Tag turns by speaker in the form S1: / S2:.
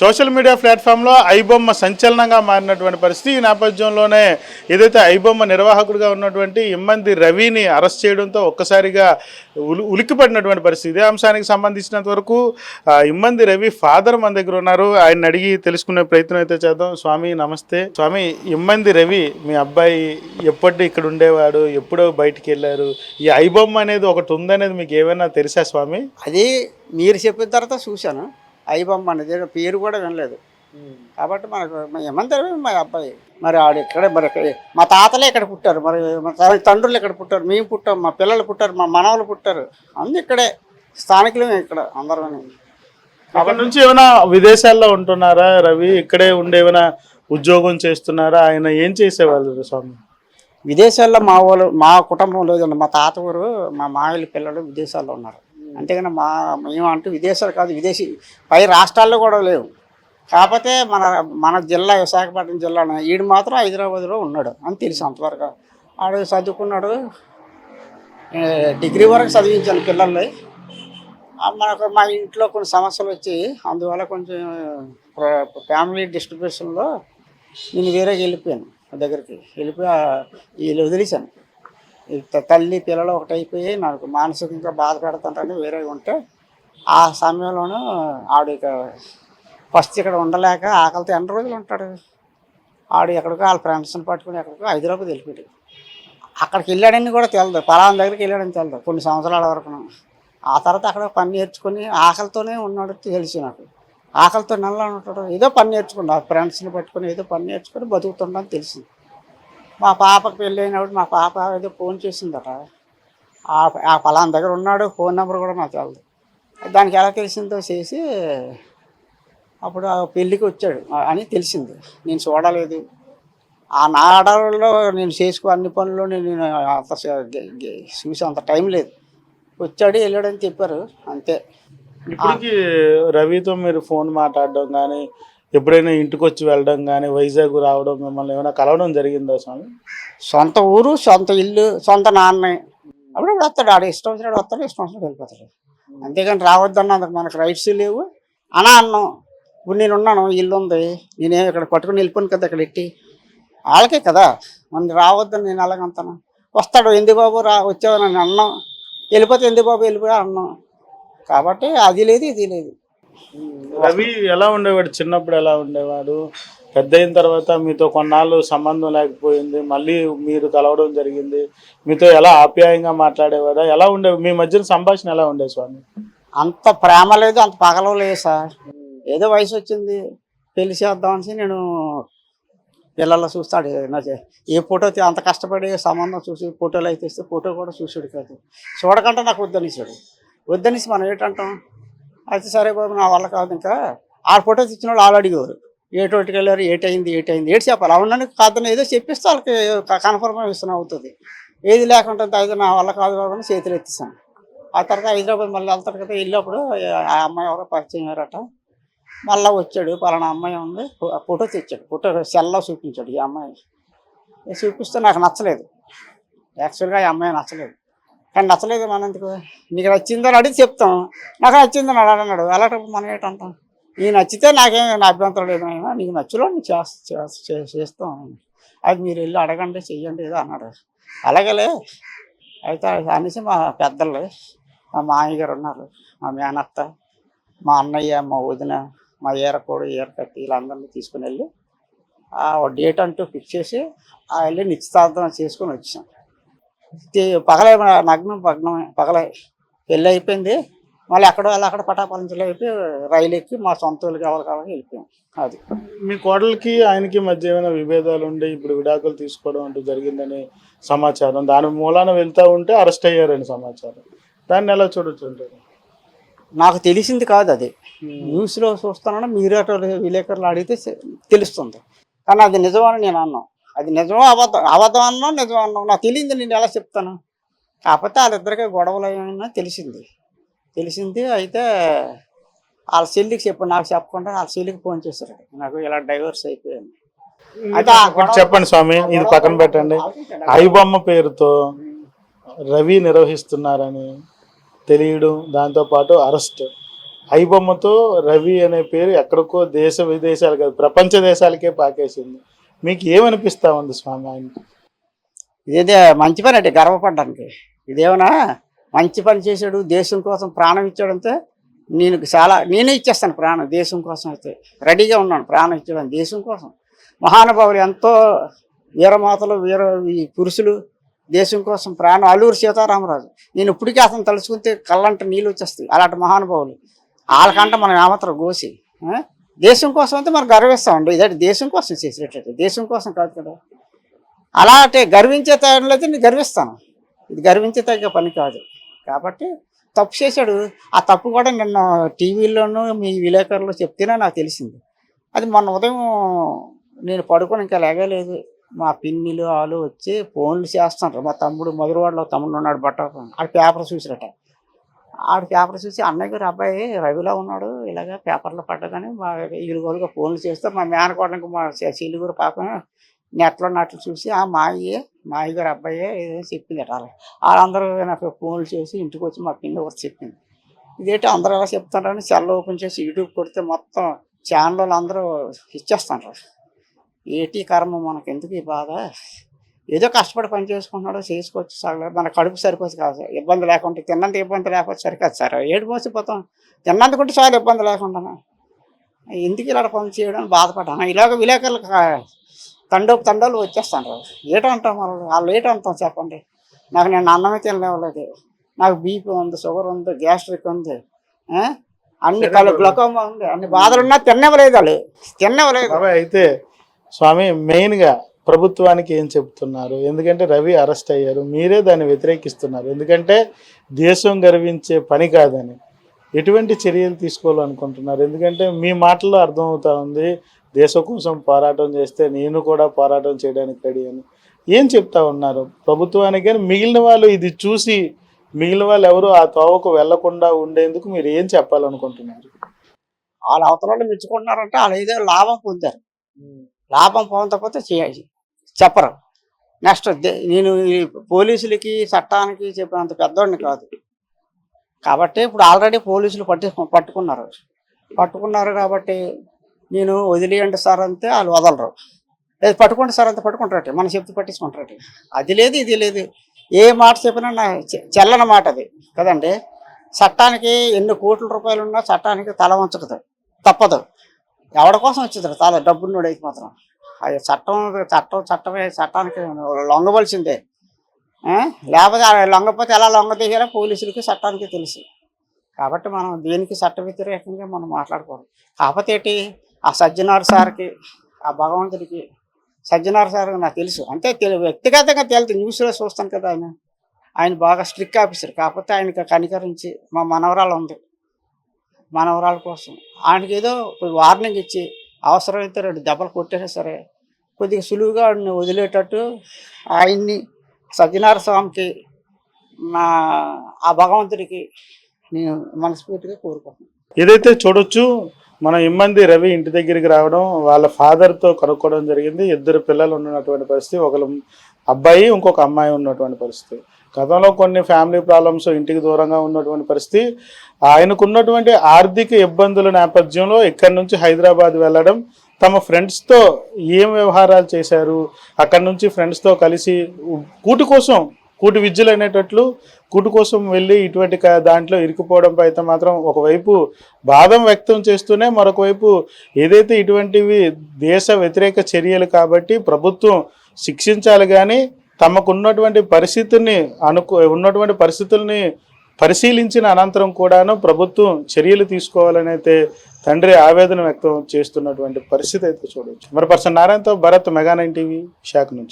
S1: Social media ప్లాట్ఫామ్లో ఐబొమ్మ సంచలనంగా మారినటువంటి పరిస్థితి ఈ నేపథ్యంలోనే ఏదైతే ఐబొమ్మ నిర్వాహకుడిగా ఉన్నటువంటి ఇమ్మంది రవిని అరెస్ట్ చేయడంతో ఒక్కసారిగా ఉలి ఉలిక్కిపడినటువంటి పరిస్థితి. ఇదే అంశానికి సంబంధించినంత వరకు ఇమ్మంది రవి ఫాదర్ మన దగ్గర ఉన్నారు. ఆయన అడిగి తెలుసుకునే ప్రయత్నం అయితే చేద్దాం. స్వామి నమస్తే. స్వామి ఇమ్మంది రవి మీ అబ్బాయి ఎప్పటి ఇక్కడ ఉండేవాడు? ఎప్పుడో బయటికి వెళ్ళారు? ఈ ఐబొమ్మ అనేది ఒకటి ఉందనేది మీకు ఏమైనా తెలుసా స్వామి?
S2: అది మీరు చెప్పిన తర్వాత చూశాను. ఐబొమ్మ అనేది పేరు కూడా వినలేదు. కాబట్టి మనకు ఏమంటారు మా అబ్బాయి? మరి ఆడు ఇక్కడే మరి ఇక్కడ- మా తాతలే ఇక్కడ పుట్టారు. మరి మా తండ్రులు ఇక్కడ పుట్టారు. మేము పుట్టాం మా పిల్లలు పుట్టారు మా మనవలు పుట్టారు. అందు ఇక్కడే. స్థానికులమే ఇక్కడ అందరూ
S1: అక్కడ నుంచి ఏమైనా విదేశాల్లో ఉంటున్నారా రవి? ఇక్కడే ఉండి ఏమైనా ఉద్యోగం చేస్తున్నారా? ఆయన ఏం చేసేవాళ్ళు స్వామి?
S2: విదేశాల్లో మా వాళ్ళు మా కుటుంబం లేదండి. మా తాత ఊరు మా మామయ్య పిల్లలు విదేశాల్లో ఉన్నారు. అంతేగాని మా మేము అంటూ విదేశాలు కాదు విదేశీ పై రాష్ట్రాల్లో కూడా లేవు. కాకపోతే మన మన జిల్లా విశాఖపట్నం జిల్లా ఈడు మాత్రం హైదరాబాద్లో ఉన్నాడు. అని తెలుసు అంతవరకు. ఆడు చదువుకున్నాడు. డిగ్రీ వరకు చదివించాను పిల్లల్ని. మనకు మా ఇంట్లో కొన్ని సమస్యలు వచ్చి అందువల్ల కొంచెం ప్ర- ఫ్యామిలీ డిస్ట్రిబ్యూషన్లో నేను వేరేకి వెళ్ళిపోయాను. దగ్గరికి వెళ్ళిపోయి వీళ్ళు వదిలేశాను. తల్లి పిల్లలు ఒకటైపోయి నాకు మానసికంగా బాధ వేరే ఉంటే ఆ సమయంలోనూ ఆడు ఇక ఫస్ట్ ఇక్కడ ఉండలేక ఆకలితో ఎన్ని రోజులు ఉంటాడు? ఆడు ఎక్కడికో వాళ్ళ ఫ్రెండ్స్ని పట్టుకుని ఎక్కడికో హైదరాబాద్ వెళ్ళిపోయాడు. అక్కడికి వెళ్ళాడని కూడా తెలదు. పలానా దగ్గరికి వెళ్ళాడని తెలదు. కొన్ని సంవత్సరాల వరకు. ఆ తర్వాత అక్కడ పని నేర్చుకుని ఆకలితోనే ఉన్నాడు తెలిసి నాకు. ఆకలితో నెల ఉంటాడు. ఏదో పని నేర్చుకున్నాడు. ఫ్రెండ్స్ని పట్టుకుని ఏదో పని నేర్చుకుని బతుకుతుండని తెలిసింది. మా పాపకు పెళ్ళి అయినప్పుడు మా పాప ఏదో ఫోన్ చేసిందట. ఆ ఆ దగ్గర ఉన్నాడు ఫోన్ నెంబర్ కూడా నాకు తెలదు. దానికి ఎలా తెలిసిందో చేసి అప్పుడు ఆ పెళ్ళికి వచ్చాడు అని తెలిసింది. నేను చూడలేదు. ఆ నాడలో నేను చేసుకో అన్ని పనులు నేను అంత చూసే చూసి అంత టైం లేదు. వచ్చాడు వెళ్ళాడని చెప్పారు అంతే.
S1: ఇప్పటికి రవితో మీరు ఫోన్ మాట్లాడడం కానీ ఎప్పుడైనా ఇంటికి వచ్చి వెళ్ళడం కానీ వైజాగ్ రావడం మిమ్మల్ని ఏమైనా కలవడం జరిగిందా స్వామి?
S2: సొంత ఊరు సొంత ఇల్లు సొంత నాన్న. అప్పుడు వస్తాడు. ఆడ ఇష్టం వచ్చినాడు వస్తాడు ఇష్టం వచ్చినాడు వెళ్ళిపోతాడు. అంతేకాని రావద్దన్నందుకు మనకు రైట్స్ లేవు. అనా అన్నాం. ఇప్పుడు నేను ఉన్నాను ఇల్లు ఉంది. నేనే ఇక్కడ పట్టుకుని వెళ్ళిపోను కదా ఇక్కడ ఎట్టి వాళ్ళకే కదా. మనం రావద్దని నేను అలాగంతాను వస్తాడు ఎందు బాబు? రా వచ్చావు అని అన్నాం. వెళ్ళిపోతే ఎందుకు బాబు? వెళ్ళిపోయా అన్నాం. కాబట్టి అది లేదు ఇది లేదు.
S1: రవి ఎలా ఉండేవాడు? చిన్నప్పుడు ఎలా ఉండేవాడు? పెద్ద అయిన తర్వాత మీతో కొన్నాళ్ళు సంబంధం లేకపోయింది. మళ్ళీ మీరు కలవడం జరిగింది. మీతో ఎలా ఆప్యాయంగా మాట్లాడేవాడా ఎలా ఉండే మీ మధ్యన సంభాషణ ఎలా ఉండే స్వామి?
S2: అంత ప్రేమ లేదు అంత పగలవు లేదు సార్. ఏదో వయసు వచ్చింది పెళ్ళి చేద్దామని నేను పిల్లల్లో చూస్తాడు. ఏ ఫోటో తీ- అంత కష్టపడి సంబంధం చూసి ఫోటోలు అయితే ఇస్తే ఫోటో కూడా చూసాడు కాదు. చూడకుండా నాకు వద్దనిసాడు. వద్దనిసి మనం ఏంటంటాం? అయితే సరే బాబు నా వల్ల కాదు ఇంకా. ఆ ఫోటో తెచ్చిన వాళ్ళు వాళ్ళు అడిగేవారు ఏటోటికి వెళ్ళారు ఏటైంది ఏటైంది ఏటి చెప్పాలి? అవునని కాదని ఏదో చెప్పిస్తే వాళ్ళకి కన్ఫర్మేషన్ అవుతుంది. ఏది లేకుండా అయితే నా వల్ల కాదు బాబు అని చేతులు ఎత్తిస్తాను ఆ తర్వాత హైదరాబాద్ మళ్ళీ వెళ్తాడు కదా వెళ్ళినప్పుడు ఆ అమ్మాయి ఎవరో పరిచయం అయ్యారట. మళ్ళీ వచ్చాడు పలానా అమ్మాయి ఉంది ఫోటో తెచ్చాడు. ఫోటో సెల్లో చూపించాడు ఈ అమ్మాయి. చూపిస్తే నాకు నచ్చలేదు. యాక్చువల్గా ఈ అమ్మాయి నచ్చలేదు. కానీ నచ్చలేదు మన ఎందుకు? నీకు నచ్చిందని అడిగి చెప్తాం. నాకు నచ్చిందని అలా అన్నాడు. అలాంటప్పుడు మనం ఏంటంటాం? నీ నచ్చితే నాకేం నా అభ్యంతరం లేదు అయినా నీకు నచ్చులో నువ్వు చేస్తాం అది మీరు వెళ్ళి అడగండి చెయ్యండి ఏదో అన్నాడు. అలాగలే. అయితే అనేసి మా పెద్దలు మా మామయ్య గారు ఉన్నారు. మా మేనత్త మా అన్నయ్య మా వదిన మా ఏరకోడు ఏరకట్టి వీళ్ళందరినీ తీసుకుని వెళ్ళి ఆ డేట్ అంటూ ఫిక్స్ చేసి ఆ వెళ్ళి నిశ్చితార్థం చేసుకొని వచ్చాం. పగలే నగ్నం పగ్నమే పగలే పెళ్ళి అయిపోయింది. మళ్ళీ ఎక్కడో వెళ్ళి అక్కడ పటాపంచలు అయిపోయి రైలు ఎక్కి మా సొంత వాళ్ళకి ఎవరు కావాలి వెళ్ళిపోయాం. అది.
S1: మీ కోడలికి ఆయనకి మధ్య ఏమైనా విభేదాలు ఉండి ఇప్పుడు విడాకులు తీసుకోవడం అంటూ జరిగిందని సమాచారం దాని మూలాన వెళ్తా ఉంటే అరెస్ట్ అయ్యారని సమాచారం. దాన్ని ఎలా చూడొచ్చు
S2: నాకు తెలిసింది కాదు అది. న్యూస్లో చూస్తున్నాను మీరు అటు విలేకరులు అడిగితే తెలుస్తుంది. కానీ అది నిజమని నేను అన్నాను అది నిజమో అబద్ధం అబద్ధం అన్నా నిజం అన్నాం నాకు తెలియదు నేను ఎలా చెప్తాను. కాకపోతే వాళ్ళిద్దరికీ గొడవలు ఏమైనా తెలిసింది. తెలిసింది అయితే వాళ్ళ చెల్లికి చెప్పు నాకు చెప్పకుండా వాళ్ళ చెల్లికి ఫోన్ చేశారు. నాకు ఇలా డైవర్స్ అయిపోయింది. అయితే
S1: చెప్పండి స్వామి ఇది పక్కన పెట్టండి. ఐబొమ్మ పేరుతో రవి నిర్వహిస్తున్నారని తెలియడం దాంతోపాటు అరెస్ట్. ఐబొమ్మతో రవి అనే పేరు ఎక్కడికో దేశ విదేశాలు కాదు ప్రపంచ దేశాలకే పాకేసింది. మీకు ఏమనిపిస్తా ఉంది స్వామి ఆయన?
S2: ఇదేదే మంచి పని అంటే గర్వపడడానికి. ఇదేమన్నా మంచి పని చేశాడు దేశం కోసం ప్రాణం ఇచ్చాడంటే నేను చాలా నేనే ఇచ్చేస్తాను ప్రాణం దేశం కోసం అయితే. రెడీగా ఉన్నాను ప్రాణం ఇచ్చాడు దేశం కోసం. మహానుభావులు ఎంతో వీరమాతలు వీర ఈ పురుషులు దేశం కోసం ప్రాణం అల్లూరు సీతారామరాజు. నేను ఇప్పటికీ అతను తలుచుకుంటే కళ్ళంట నీళ్ళు వచ్చేస్తాయి అలాంటి మహానుభావులు. వాళ్ళకంటే మనం ఏమాత్రం గోసి దేశం కోసం అయితే మనం గర్విస్తామండి ఇదే దేశం కోసం చేసేటట్టు. దేశం కోసం కాదు కదా. అంటే గర్వించే తరంలో అయితే నేను గర్విస్తాను. ఇది గర్వించే తగ్గ పని కాదు. కాబట్టి తప్పు చేశాడు. ఆ తప్పు కూడా నిన్న టీవీలోనూ మీ విలేకరులు చెప్తేనే నాకు తెలిసింది. అది మొన్న ఉదయం నేను పడుకొని ఇంకా లేగలేదు. మా పిన్నిలు వాళ్ళు వచ్చి ఫోన్లు చేస్తున్నారు మా తమ్ముడు మధురవాడలో తమ్ముడు ఉన్నాడు బట్ట ఆడ పేపర్ చూసిరట. ఆడ పేపర్ చూసి అన్నయ్య గారు అబ్బాయి రవిలా ఉన్నాడు ఇలాగ పేపర్లో పడ్డదని మా ఇరుగోలుగా ఫోన్లు చేస్తే మా మేనకోడనికి మా శీలుగురు పాపం నెట్లో నట్లు చూసి ఆ మాయే మాయ గారు అబ్బాయే ఏదో చెప్పింది అట్లా వాళ్ళందరూ నాకు ఫోన్లు చేసి ఇంటికి వచ్చి మా పిన్ని ఒకటి చెప్పింది. ఇదేంటి అందరూ ఎలా చెప్తారని సెల్ ఓపెన్ చేసి యూట్యూబ్ కొడితే మొత్తం ఛానల్ అందరూ ఇచ్చేస్తాను ఏటీ కర్మ మనకు ఎందుకు ఈ బాధ? ఏదో కష్టపడి పని చేసుకుంటున్నాడో చేసుకోవచ్చు సార్. మన కడుపు సరిపోదు కాదు ఇబ్బంది లేకుండా తిన్నంత ఇబ్బంది లేకపోతే సరికాదు సార్. ఏడు మోసిపోతాం తిన్నందుకుంటే చాలా ఇబ్బంది లేకుండా. ఎందుకు ఇలా పని చేయడం బాధపడ్డాను. ఇలాగ విలేకరులు తండోపు తండోలు వచ్చేస్తాను ఏటంటాం వాళ్ళు వాళ్ళు ఏటంటాం చెప్పండి. నాకు నేను అన్నమే తినలేవలేదు. నాకు బీపీ ఉంది షుగర్ ఉంది గ్యాస్ట్రిక్ ఉంది? అన్ని కలు గ్లకోమా ఉంది. అన్ని బాధలున్నా తిన్నవలేదు వాళ్ళు. తిన్నవలేదు
S1: అయితే స్వామి మెయిన్గా ప్రభుత్వానికి ఏం చెప్తున్నారు? ఎందుకంటే రవి అరెస్ట్ అయ్యారు. మీరే దాన్ని వ్యతిరేకిస్తున్నారు. ఎందుకంటే దేశం గర్వించే పని కాదని. ఎటువంటి చర్యలు తీసుకోవాలనుకుంటున్నారు? ఎందుకంటే మీ మాటల్లో అర్థమవుతా ఉంది దేశం కోసం పోరాటం చేస్తే నేను కూడా పోరాటం చేయడానికి రెడీ అని. ఏం చెప్తా ఉన్నారు? ప్రభుత్వానికి కానీ మిగిలిన వాళ్ళు ఇది చూసి మిగిలిన వాళ్ళు ఎవరు ఆ తోవకు వెళ్ళకుండా ఉండేందుకు మీరు ఏం చెప్పాలనుకుంటున్నారు?
S2: వాళ్ళ అవతల మెచ్చుకుంటున్నారంటే వాళ్ళు ఏదో లాభం పొందారు. లాభం పొందకపోతే చేయాలి. చెప్పరు. నెక్స్ట్ నేను ఈ పోలీసులకి చట్టానికి చెప్పినంత పెద్దోడిని కాదు. కాబట్టి ఇప్పుడు ఆల్రెడీ పోలీసులు పట్టి పట్టుకున్నారు. పట్టుకున్నారు కాబట్టి నేను వదిలేయండి సార్ అంతే వాళ్ళు వదలరు. లేదు పట్టుకోండి సార్ అంతా పట్టుకుంటారట. మనం చెప్తే పట్టించుకుంటారట. అది లేదు ఇది లేదు. ఏ మాట చెప్పినా నా చెల్లని మాట అది. కదండి? చట్టానికి ఎన్ని కోట్ల రూపాయలు ఉన్నా చట్టానికి తల వంచకదు తప్పదు. ఎవడి కోసం వచ్చింది? తల డబ్బున్నోడు అయితే మాత్రం. చట్టం చట్టం చట్టమే చట్టానికి లొంగవలసిందే. లేకపోతే ఆ లొంగపోతే ఎలా లొంగ తీయాలో పోలీసులకి చట్టానికి తెలుసు. కాబట్టి మనం దేనికి చట్ట వ్యతిరేకంగా మనం మాట్లాడుకోవాలి కాకపోతే ఏంటి? ఆ సజ్జనార్ సార్కి ఆ భగవంతుడికి సజ్జనార్ సార్ నాకు తెలుసు. అంటే తెలు- వ్యక్తిగతంగా తెలుసు న్యూస్లో చూస్తాను కదా ఆయన. ఆయన బాగా స్ట్రిక్ ఆఫీసర్. కాకపోతే ఆయనకి కనికరించి మా మనవరాలు ఉంది. మనవరాల కోసం. ఆయనకి ఏదో వార్నింగ్ ఇచ్చి అవసరమైతే రెండు దెబ్బలు కొట్టేనా సరే కొద్దిగా సులువుగా వాడిని వదిలేటట్టు ఆయన్ని సత్యనారాయణ స్వామికి నా ఆ భగవంతుడికి నేను మనస్ఫూర్తిగా కోరుకుంటున్నాను.
S1: ఏదైతే చూడొచ్చు మన ఇమ్మంది రవి ఇంటి దగ్గరికి రావడం వాళ్ళ ఫాదర్తో కనుక్కోవడం జరిగింది. ఇద్దరు పిల్లలు ఉన్నటువంటి పరిస్థితి ఒకరు అబ్బాయి ఇంకొక అమ్మాయి ఉన్నటువంటి పరిస్థితి. గతంలో కొన్ని ఫ్యామిలీ ప్రాబ్లమ్స్ ఇంటికి దూరంగా ఉన్నటువంటి పరిస్థితి. ఆయనకున్నటువంటి ఆర్థిక ఇబ్బందుల నేపథ్యంలో ఇక్కడి నుంచి హైదరాబాద్ వెళ్ళడం తమ ఫ్రెండ్స్తో ఏం వ్యవహారాలు చేశారు అక్కడి నుంచి ఫ్రెండ్స్తో కలిసి కూటి కోసం కూటి విద్యలు అనేటట్లు కూటు కోసం వెళ్ళి ఇటువంటి దాంట్లో ఇరికిపోవడంపై అయితే మాత్రం ఒకవైపు బాధం వ్యక్తం చేస్తూనే మరొక వైపు ఏదైతే ఇటువంటివి దేశ వ్యతిరేక చర్యలు కాబట్టి ప్రభుత్వం శిక్షించాలి కానీ తమకు ఉన్నటువంటి పరిస్థితిని అనుకు ఉన్నటువంటి పరిస్థితుల్ని పరిశీలించిన అనంతరం కూడాను ప్రభుత్వం చర్యలు తీసుకోవాలని అయితే తండ్రి ఆవేదన వ్యక్తం చేస్తున్నటువంటి పరిస్థితి అయితే చూడవచ్చు మరి పర్సన్ నారాయణతో భరత్ మెగా నైన్ టీవీ శాఖ నుంచి.